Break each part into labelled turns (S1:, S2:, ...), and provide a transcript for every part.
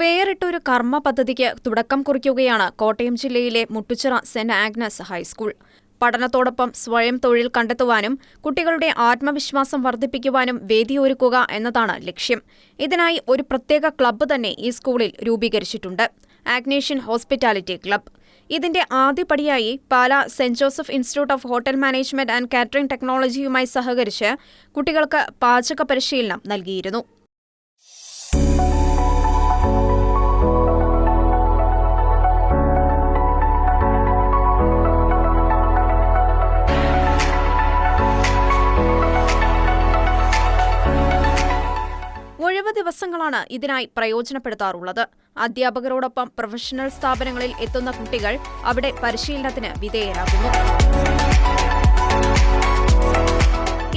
S1: വേറിട്ടൊരു കർമ്മ പദ്ധതിക്ക് തുടക്കം കുറിക്കുകയാണ് കോട്ടയം ജില്ലയിലെ മുട്ടുച്ചിറ സെന്റ് ആഗ്നസ് ഹൈസ്കൂൾ. പഠനത്തോടൊപ്പം സ്വയം തൊഴിൽ കണ്ടെത്തുവാനും കുട്ടികളുടെ ആത്മവിശ്വാസം വർദ്ധിപ്പിക്കുവാനും വേദിയൊരുക്കുക എന്നതാണ് ലക്ഷ്യം. ഇതിനായി ഒരു പ്രത്യേക ക്ലബ്ബ് തന്നെ ഈ സ്കൂളിൽ രൂപീകരിച്ചിട്ടുണ്ട്. ആഗ്നേഷ്യൻ ഹോസ്പിറ്റാലിറ്റി ക്ലബ്ബ് ഇതിന്റെ ആദ്യപടിയായി Pala saint Joseph institute of hotel management and catering ടെക്നോളജിയുമായി സഹകരിച്ച് കുട്ടികൾക്ക് പാചക പരിശീലനം നൽകിയിരുന്നു. ഒഴിവ് ദിവസങ്ങളാണ് ഇതിനായി പ്രയോജനപ്പെടുത്താറുള്ളത്. അധ്യാപകരോടൊപ്പം പ്രൊഫഷണൽ സ്ഥാപനങ്ങളിൽ എത്തുന്ന കുട്ടികൾ അവിടെ പരിശീലനത്തിന് വിധേയരാകുന്നു.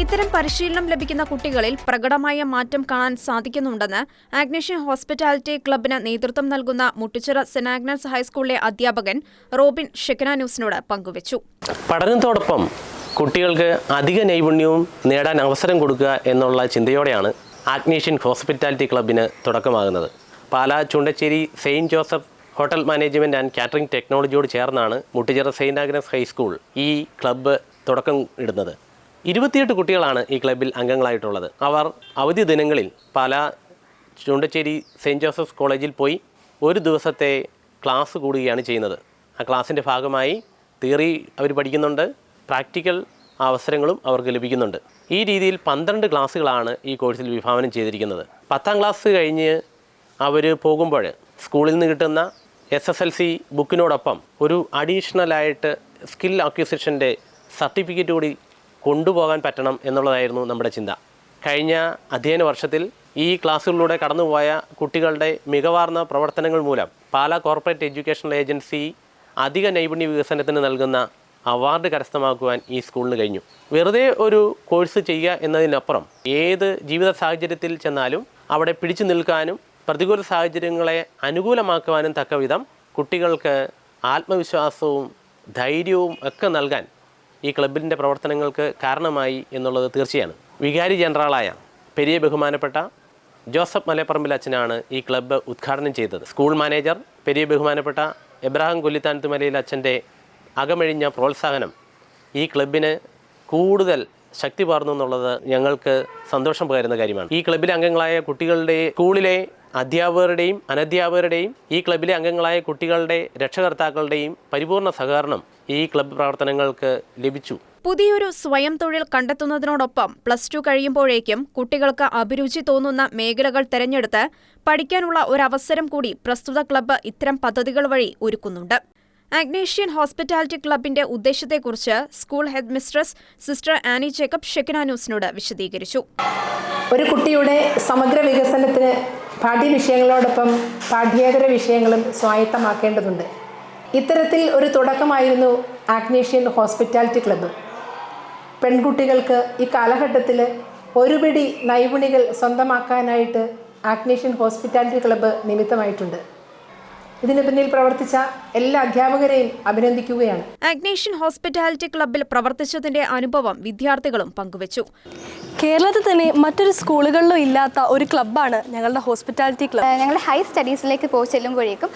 S1: ഇത്തരം പരിശീലനം ലഭിക്കുന്ന കുട്ടികളിൽ പ്രകടമായ മാറ്റം കാണാൻ സാധിക്കുന്നുണ്ടെന്ന് ആഗ്നേഷ്യൻ ഹോസ്പിറ്റാലിറ്റി ക്ലബിന് നേതൃത്വം നൽകുന്ന മുട്ടുച്ചിറ സെന്റ് ആഗ്നസ് ഹൈസ്കൂളിലെ അധ്യാപകൻ റോബിൻ ഷെക്കന ന്യൂസിനോട് പങ്കുവച്ചു.
S2: പഠനത്തോടൊപ്പം കുട്ടികൾക്ക് അധിക നൈപുണ്യവും നേടാൻ അവസരം കൊടുക്കുക എന്നുള്ള ചിന്തയോടെയാണ് ആഗ്നേഷ്യൻ ഹോസ്പിറ്റാലിറ്റി ക്ലബിന് തുടക്കമാകുന്നത്. Pala Choondacherry saint Joseph hotel management and catering ടെക്നോളജിയോട് ചേർന്നാണ് Muttuchira saint Agnes high school ഈ ക്ലബ്ബ് തുടക്കം ഇടുന്നത്. ഇരുപത്തിയെട്ട് കുട്ടികളാണ് ഈ ക്ലബ്ബിൽ അംഗങ്ങളായിട്ടുള്ളത്. അവർ അവധി ദിനങ്ങളിൽ പാലാ ചുണ്ടച്ചേരി സെയിന്റ് ജോസഫ്സ് കോളേജിൽ പോയി ഒരു ദിവസത്തെ ക്ലാസ് കൂടുകയാണ് ചെയ്യുന്നത്. ആ ക്ലാസ്സിന്റെ ഭാഗമായി തിയറി അവർ പഠിക്കുന്നുണ്ട്. പ്രാക്ടിക്കൽ അവസരങ്ങളും അവർക്ക് ലഭിക്കുന്നുണ്ട്. ഈ രീതിയിൽ പന്ത്രണ്ട് ക്ലാസ്സുകളാണ് ഈ കോഴ്സിൽ വിഭാവനം ചെയ്തിരിക്കുന്നത്. പത്താം ക്ലാസ് കഴിഞ്ഞ് അവർ പോകുമ്പോൾ സ്കൂളിൽ നിന്ന് കിട്ടുന്ന എസ് എസ് എൽ സി ബുക്കിനോടൊപ്പം ഒരു അഡീഷണലായിട്ട് സ്കിൽ അക്വിസിഷന്റെ സർട്ടിഫിക്കറ്റ് കൂടി കൊണ്ടുപോകാൻ പറ്റണം എന്നുള്ളതായിരുന്നു നമ്മുടെ ചിന്ത. കഴിഞ്ഞ അധ്യയന വർഷത്തിൽ ഈ ക്ലാസ്സുകളിലൂടെ കടന്നുപോയ കുട്ടികളുടെ മികവാർന്ന പ്രവർത്തനങ്ങൾ മൂലം പാലാ കോർപ്പറേറ്റ് എഡ്യൂക്കേഷണൽ ഏജൻസി അധിക നൈപുണ്യ വികസനത്തിന് നൽകുന്ന അവാർഡ് കരസ്ഥമാക്കുവാൻ ഈ സ്കൂളിന് കഴിഞ്ഞു. വെറുതെ ഒരു കോഴ്സ് ചെയ്യുക എന്നതിനപ്പുറം ഏത് ജീവിത സാഹചര്യത്തിൽ ചെന്നാലും അവിടെ പിടിച്ചു നിൽക്കാനും പ്രതികൂല സാഹചര്യങ്ങളെ അനുകൂലമാക്കുവാനും തക്കവിധം കുട്ടികൾക്ക് ആത്മവിശ്വാസവും ധൈര്യവും ഒക്കെ നൽകാൻ ഈ ക്ലബിന്റെ പ്രവർത്തനങ്ങൾക്ക് കാരണമായി എന്നുള്ളത് തീർച്ചയാണ്. വികാരി ജനറലായ പെരിയ ബഹുമാനപ്പെട്ട ജോസഫ് മലപ്പറമ്പിൽ അച്ഛനാണ് ഈ ക്ലബ്ബ് ഉദ്ഘാടനം ചെയ്തത്. സ്കൂൾ മാനേജർ പെരിയ ബഹുമാനപ്പെട്ട എബ്രാഹിം കൊല്ലിത്താനത്തുമലയിൽ അച്ഛന്റെ അകമഴിഞ്ഞ പ്രോത്സാഹനം ഈ ക്ലബിന് കൂടുതൽ ശക്തി പകർന്നു എന്നുള്ളത് ഞങ്ങൾക്ക് സന്തോഷം പകരുന്ന കാര്യമാണ്. ഈ ക്ലബിലെ അംഗങ്ങളായ കുട്ടികളുടെ സ്കൂളിലെ അധ്യാപകരുടെയും അനധ്യാപകരുടെയും ഈ ക്ലബിലെ അംഗങ്ങളായ കുട്ടികളുടെ രക്ഷകർത്താക്കളുടെയും പരിപൂർണ സഹകരണം ഈ ക്ലബ് പ്രവർത്തനങ്ങൾക്ക് ലഭിച്ചു.
S1: പുതിയൊരു സ്വയം തൊഴിൽ കണ്ടെത്തുന്നതിനോടൊപ്പം പ്ലസ് ടു കഴിയുമ്പോഴേക്കും കുട്ടികൾക്ക് അഭിരുചി തോന്നുന്ന മേഖലകൾ തെരഞ്ഞെടുത്ത് പഠിക്കാനുള്ള ഒരവസരം കൂടി പ്രസ്തുത ക്ലബ്ബ് ഇത്തരം പദ്ധതികൾ വഴി ഒരുക്കുന്നുണ്ട്. അഗ്നേഷ്യൻ ഹോസ്പിറ്റാലിറ്റി ക്ലബിന്റെ ഉദ്ദേശത്തെക്കുറിച്ച് school head mistress sister Annie Jacob Shekinah ന്യൂസിനോട് വിശദീകരിച്ചു.
S3: ഒരു കുട്ടിയുടെ സമഗ്ര വികസനത്തിന് പാഠ്യവിഷയങ്ങളോടൊപ്പം പാഠ്യേതര വിഷയങ്ങളും സ്വായത്തമാക്കേണ്ടതുണ്ട്. ഇത്തരത്തിൽ ഒരു തുടക്കമായിരുന്നു ആഗ്നേഷ്യൻ ഹോസ്പിറ്റാലിറ്റി ക്ലബ്ബ്. പെൺകുട്ടികൾക്ക് ഈ കാലഘട്ടത്തിൽ ഒരുപിടി നൈപുണികൾ സ്വന്തമാക്കാനായിട്ട് ആഗ്നേഷ്യൻ ഹോസ്പിറ്റാലിറ്റി ക്ലബ്ബ് നിമിത്തമായിട്ടുണ്ട്. ഇതിന് പിന്നിൽ പ്രവർത്തിച്ച എല്ലാ അധ്യാപകരെയും അഭിനന്ദിക്കുകയാണ്.
S1: അഗ്നേഷ്യൻ ഹോസ്പിറ്റാലിറ്റി ക്ലബിൽ പ്രവർത്തിച്ചതിന്റെ അനുഭവം വിദ്യാർത്ഥികളും പങ്കുവച്ചു.
S4: കേരളത്തിൽ തന്നെ മറ്റൊരു സ്കൂളുകളിലും ഇല്ലാത്ത ഒരു ക്ലബ്ബാണ് ഞങ്ങളുടെ ഹോസ്പിറ്റാലിറ്റി ക്ലബ്ബ്.
S5: ഞങ്ങൾ ഹൈ സ്റ്റഡീസിലേക്ക് പോയി ചെല്ലുമ്പോഴേക്കും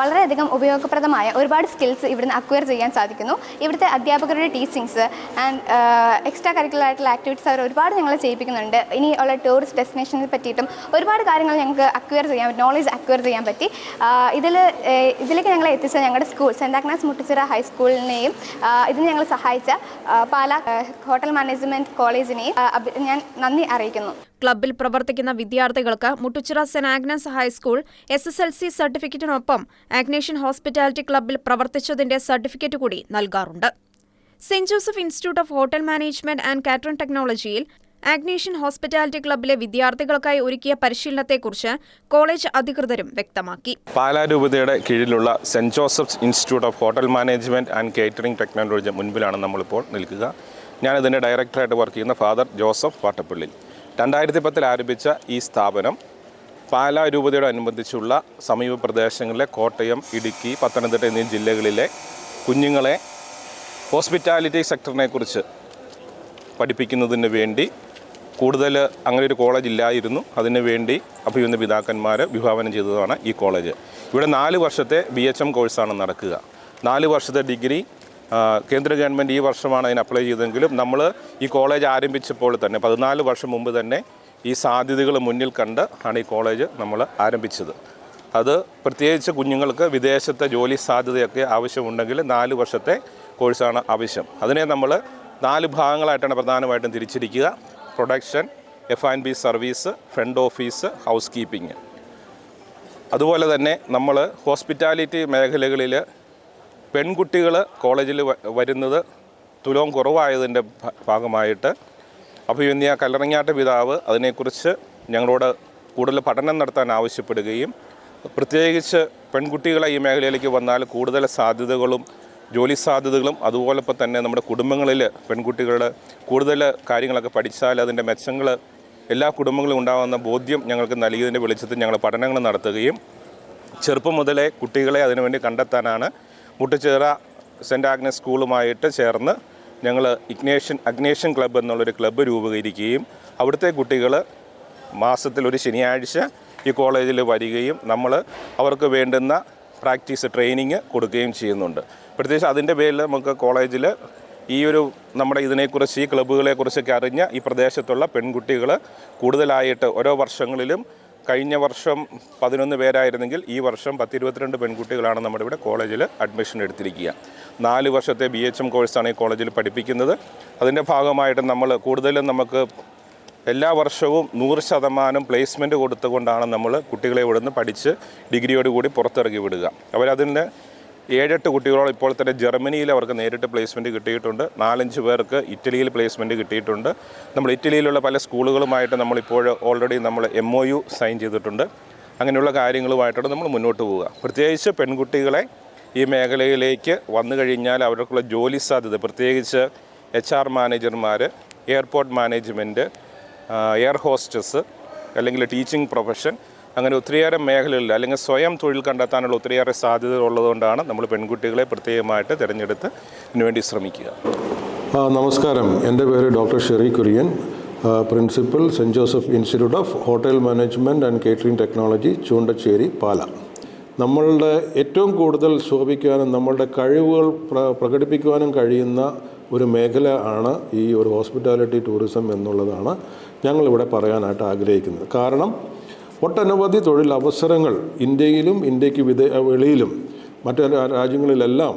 S5: വളരെയധികം ഉപയോഗപ്രദമായ ഒരുപാട് സ്കിൽസ് ഇവിടുന്ന് അക്വയർ ചെയ്യാൻ സാധിക്കുന്നു. ഇവിടുത്തെ അധ്യാപകരുടെ ടീച്ചിങ്സ് ആൻഡ് എക്സ്ട്രാ കരിക്കുലർ ആയിട്ടുള്ള ആക്ടിവിറ്റീസ് അവർ ഒരുപാട് ഞങ്ങളെ ചെയ്യിപ്പിക്കുന്നുണ്ട്. ഇനി ഉള്ള ടൂറിസ്റ്റ് ഡെസ്റ്റിനേഷനെ പറ്റിയിട്ടും ഒരുപാട് കാര്യങ്ങൾ ഞങ്ങൾക്ക് അക്വയർ ചെയ്യാൻ നോളജ് അക്വയർ ചെയ്യാൻ പറ്റി. ഇതിൽ ഇതിലേക്ക് ഞങ്ങളെ എത്തിച്ച ഞങ്ങളുടെ സ്കൂൾ സെന്റ് അഗ്നാസ് മുട്ടിച്ചിറ ഹൈസ്കൂളിനെയും ഇതിന് ഞങ്ങൾ സഹായിച്ച പാല ഹോട്ടൽ മാനേജ്മെന്റ് കോളേജിനെയും ഞാൻ നന്ദി അറിയിക്കുന്നു.
S1: ക്ലബിൽ പ്രവർത്തിക്കുന്ന വിദ്യാർത്ഥികൾക്ക് Muttuchira saint Agnes high school S S L C സർട്ടിഫിക്കറ്റിനൊപ്പം Agnesian hospitality ക്ലബിൽ പ്രവർത്തിച്ചതിന്റെ സർട്ടിഫിക്കറ്റ് കൂടി നൽകാറുണ്ട്. Saint Joseph institute of hotel management and catering ടെക്നോളജിയിൽ ആഗ്നേഷ്യൻ ഹോസ്പിറ്റാലിറ്റി ക്ലബിലെ വിദ്യാർത്ഥികൾക്കായി ഒരുക്കിയ പരിശീലനത്തെക്കുറിച്ച് കോളേജ് അധികൃതരും വ്യക്തമാക്കി.
S6: പാലാ രൂപതയുടെ കീഴിലുള്ള saint Joseph's institute of hotel management and catering technology മുൻപിലാണ് നമ്മളിപ്പോൾ നിൽക്കുക. ഞാനിതിന്റെ ഡയറക്ടറായിട്ട് വർക്ക് ചെയ്യുന്ന ഫാദർ ജോസഫ് വാട്ടപ്പള്ളി. രണ്ടായിരത്തി പത്തിൽ ആരംഭിച്ച ഈ സ്ഥാപനം പാലാ രൂപതയോട് അനുബന്ധിച്ചുള്ള സമീപ പ്രദേശങ്ങളിലെ കോട്ടയം ഇടുക്കി പത്തനംതിട്ട എന്നീ ജില്ലകളിലെ കുഞ്ഞുങ്ങളെ ഹോസ്പിറ്റാലിറ്റി സെക്ടറിനെക്കുറിച്ച് പഠിപ്പിക്കുന്നതിന് വേണ്ടി കൂടുതൽ അങ്ങനെ ഒരു കോളേജ് ഇല്ലായിരുന്നു. അതിന് വേണ്ടി അഭിയുന്ന പിതാക്കന്മാർ വിഭാവനം ചെയ്തതാണ് ഈ കോളേജ് ഇവിടെ നാല് വർഷത്തെ ബി എച്ച് എം കോഴ്സാണ് നടക്കുക. നാല് വർഷത്തെ ഡിഗ്രി കേന്ദ്ര ഗവൺമെന്റ് ഈ വർഷമാണ് അതിന് അപ്ലൈ ചെയ്തെങ്കിലും നമ്മൾ ഈ കോളേജ് ആരംഭിച്ചപ്പോൾ തന്നെ പതിനാല് വർഷം മുമ്പ് തന്നെ ഈ സാധ്യതകൾ മുന്നിൽ കണ്ട് ആണ് ഈ കോളേജ് നമ്മൾ ആരംഭിച്ചത്. അത് പ്രത്യേകിച്ച് കുഞ്ഞുങ്ങൾക്ക് വിദേശത്തെ ജോലി സാധ്യതയൊക്കെ ആവശ്യമുണ്ടെങ്കിൽ നാല് വർഷത്തെ കോഴ്സാണ് ആവശ്യം. അതിനെ നമ്മൾ നാല് ഭാഗങ്ങളായിട്ടാണ് പ്രധാനമായിട്ടും തിരിച്ചിരിക്കുക. Production F and B service front office housekeeping അതുപോലെ തന്നെ നമ്മൾ ഹോസ്പിറ്റാലിറ്റി മേഖലകളിൽ പെൺകുട്ടികൾ കോളേജിൽ വരുന്നത് തുലവും കുറവായതിന്റെ ഭാഗമായിട്ട് അഭിമന്യ കല്ലറങ്ങാട്ട് പിതാവ് അതിനെക്കുറിച്ച് ഞങ്ങളോട് കൂടുതൽ പഠനം നടത്താൻ ആവശ്യപ്പെടുകയും പ്രത്യേകിച്ച് പെൺകുട്ടികളെ ഈ മേഖലയിലേക്ക് വന്നാൽ കൂടുതൽ സാധ്യതകളും ജോലി സാധ്യതകളും അതുപോലെ ഇപ്പോൾ തന്നെ നമ്മുടെ കുടുംബങ്ങളിൽ പെൺകുട്ടികളുടെ കൂടുതൽ കാര്യങ്ങളൊക്കെ പഠിച്ചാൽ അതിന്റെ മെച്ചങ്ങൾ എല്ലാ കുടുംബങ്ങളും ഉണ്ടാകുന്ന ബോധ്യം ഞങ്ങൾക്ക് നൽകിയതിന്റെ വെളിച്ചത്തിൽ ഞങ്ങൾ പഠനങ്ങൾ നടത്തുകയും ചെറുപ്പം മുതലേ കുട്ടികളെ അതിനുവേണ്ടി കണ്ടെത്താനാണ് മുട്ടുചേറ സെന്റ് ആഗ്നസ് സ്കൂളുമായിട്ട് ചേർന്ന് ഞങ്ങൾ ഇഗ്നേഷ്യൻ അഗ്നേഷ്യൻ ക്ലബ്ബ് എന്നുള്ളൊരു ക്ലബ്ബ് രൂപീകരിക്കുകയും അവിടുത്തെ കുട്ടികൾ മാസത്തിൽ ഒരു ശനിയാഴ്ച ഈ കോളേജിൽ വരികയും നമ്മൾ അവർക്ക് വേണ്ടുന്ന പ്രാക്ടീസ് ട്രെയിനിങ് കൊടുക്കുകയും ചെയ്യുന്നുണ്ട്. പ്രത്യേകിച്ച് അതിന്റെ പേരിൽ നമുക്ക് കോളേജിൽ ഈ ഒരു നമ്മുടെ ഇതിനെക്കുറിച്ച് ഈ ക്ലബ്ബുകളെക്കുറിച്ചൊക്കെ അറിഞ്ഞ ഈ പ്രദേശത്തുള്ള പെൺകുട്ടികൾ കൂടുതലായിട്ട് ഓരോ വർഷങ്ങളിലും കഴിഞ്ഞ വർഷം പതിനൊന്ന് പേരായിരുന്നെങ്കിൽ ഈ വർഷം പത്തിരുപത്തിരണ്ട് പെൺകുട്ടികളാണ് നമ്മുടെ ഇവിടെ കോളേജിൽ അഡ്മിഷൻ എടുത്തിരിക്കുക. നാല് വർഷത്തെ ബി എച്ച് എം കോഴ്സാണ് ഈ കോളേജിൽ പഠിപ്പിക്കുന്നത്. അതിന്റെ ഭാഗമായിട്ട് നമ്മൾ കൂടുതലും നമുക്ക് എല്ലാ വർഷവും നൂറ് ശതമാനം പ്ലേസ്മെന്റ് കൊടുത്തുകൊണ്ടാണ് നമ്മൾ കുട്ടികളെ ഇവിടുന്ന് പഠിച്ച് ഡിഗ്രിയോടുകൂടി പുറത്തിറക്കി വിടുക. അവരതിന്റെ ഏഴെട്ട് കുട്ടികളോളം ഇപ്പോൾ തന്നെ ജർമ്മനിയിൽ അവർക്ക് നേരിട്ട് പ്ലേസ്മെന്റ് കിട്ടിയിട്ടുണ്ട്. നാലഞ്ച് പേർക്ക് ഇറ്റലിയിൽ പ്ലേസ്മെന്റ് കിട്ടിയിട്ടുണ്ട്. നമ്മൾ ഇറ്റലിയിലുള്ള പല സ്കൂളുകളുമായിട്ട് നമ്മളിപ്പോൾ ഓൾറെഡി നമ്മൾ എം ഒ യു സൈൻ ചെയ്തിട്ടുണ്ട്. അങ്ങനെയുള്ള കാര്യങ്ങളുമായിട്ടാണ് നമ്മൾ മുന്നോട്ട് പോവുക. പ്രത്യേകിച്ച് പെൺകുട്ടികളെ ഈ മേഖലയിലേക്ക് വന്നു കഴിഞ്ഞാൽ അവർക്കുള്ള ജോലി സാധ്യത പ്രത്യേകിച്ച് എച്ച് ആർ മാനേജർമാർ എയർപോർട്ട് മാനേജ്മെന്റ് എയർ ഹോസ്റ്റസ് അല്ലെങ്കിൽ ടീച്ചിങ് പ്രൊഫഷൻ അങ്ങനെ ഒത്തിരിയേറെ മേഖലകളിൽ അല്ലെങ്കിൽ സ്വയം തൊഴിൽ കണ്ടെത്താനുള്ള ഒത്തിരിയേറെ സാധ്യതകൾ ഉള്ളതുകൊണ്ടാണ് നമ്മൾ പെൺകുട്ടികളെ പ്രത്യേകമായിട്ട് തിരഞ്ഞെടുത്ത് ഇതിനുവേണ്ടി ശ്രമിക്കുക.
S7: നമസ്കാരം. എന്റെ പേര് doctor Sherry Kurian. Principal saint Joseph institute of hotel management and catering technology Choondacherry Pala. നമ്മളുടെ ഏറ്റവും കൂടുതൽ ശോഭിക്കാനും നമ്മളുടെ കഴിവുകൾ പ്ര പ്രകടിപ്പിക്കുവാനും കഴിയുന്ന ഒരു മേഖല ആണ് ഈ ഒരു ഹോസ്പിറ്റാലിറ്റി ടൂറിസം എന്നുള്ളതാണ്. ഞങ്ങളിവിടെ പറയാനായിട്ട് ആഗ്രഹിക്കുന്നത്. കാരണം ഒട്ടനവധി തൊഴിലവസരങ്ങൾ ഇന്ത്യയിലും ഇന്ത്യയ്ക്ക് വിദേ വെളിയിലും മറ്റ് രാജ്യങ്ങളിലെല്ലാം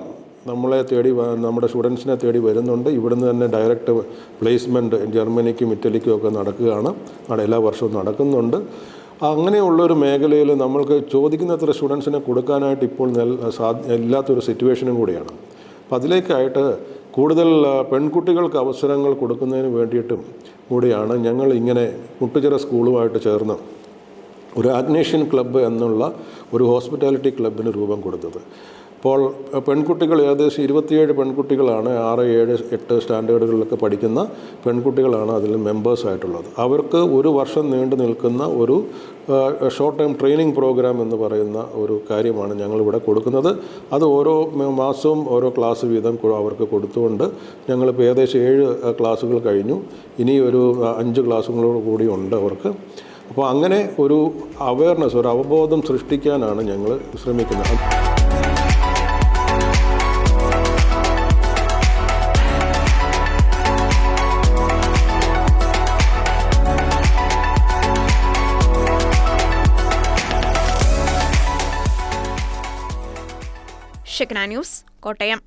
S7: നമ്മളെ തേടി നമ്മുടെ സ്റ്റുഡൻസിനെ തേടി വരുന്നുണ്ട്. ഇവിടുന്ന് തന്നെ ഡയറക്റ്റ് പ്ലേസ്മെന്റ് ജർമ്മനിക്കും ഇറ്റലിക്കും ഒക്കെ നടക്കുകയാണ്. അവിടെ എല്ലാ വർഷവും നടക്കുന്നുണ്ട്. അങ്ങനെയുള്ളൊരു മേഖലയിൽ നമ്മൾക്ക് ചോദിക്കുന്നത്ര സ്റ്റുഡൻസിനെ കൊടുക്കാനായിട്ട് ഇപ്പോൾ നെൽ സാ ഇല്ലാത്തൊരു സിറ്റുവേഷനും കൂടിയാണ്. അപ്പം അതിലേക്കായിട്ട് കൂടുതൽ പെൺകുട്ടികൾക്ക് അവസരങ്ങൾ കൊടുക്കുന്നതിന് വേണ്ടിയിട്ടും കൂടിയാണ് ഞങ്ങൾ ഇങ്ങനെ മുട്ടുചിറ സ്കൂളുമായിട്ട് ചേർന്ന് ഒരു അഗ്നേഷ്യൻ ക്ലബ്ബ് എന്നുള്ള ഒരു ഹോസ്പിറ്റാലിറ്റി ക്ലബിന് രൂപം കൊടുത്തത്. അപ്പോൾ പെൺകുട്ടികൾ ഏകദേശം ഇരുപത്തിയേഴ് പെൺകുട്ടികളാണ് ആറ് ഏഴ് എട്ട് സ്റ്റാൻഡേർഡുകളിലൊക്കെ പഠിക്കുന്ന പെൺകുട്ടികളാണ് അതിൽ മെമ്പേഴ്സ് ആയിട്ടുള്ളത്. അവർക്ക് ഒരു വർഷം നീണ്ടു നിൽക്കുന്ന ഒരു ഷോർട്ട് ടൈം ട്രെയിനിങ് പ്രോഗ്രാം എന്ന് പറയുന്ന ഒരു കാര്യമാണ് ഞങ്ങളിവിടെ കൊടുക്കുന്നത്. അത് ഓരോ മാസവും ഓരോ ക്ലാസ് വീതം അവർക്ക് കൊടുത്തുകൊണ്ട് ഞങ്ങളിപ്പോൾ ഏകദേശം ഏഴ് ക്ലാസ്സുകൾ കഴിഞ്ഞു. ഇനി ഒരു അഞ്ച് ക്ലാസ്സുകളോട് കൂടി ഉണ്ട് അവർക്ക്. അപ്പോൾ അങ്ങനെ ഒരു അവയർനെസ് ഒരു അവബോധം സൃഷ്ടിക്കാനാണ് ഞങ്ങൾ ശ്രമിക്കുന്നത്.
S1: ഷെക്ന ന്യൂസ് കോട്ടയം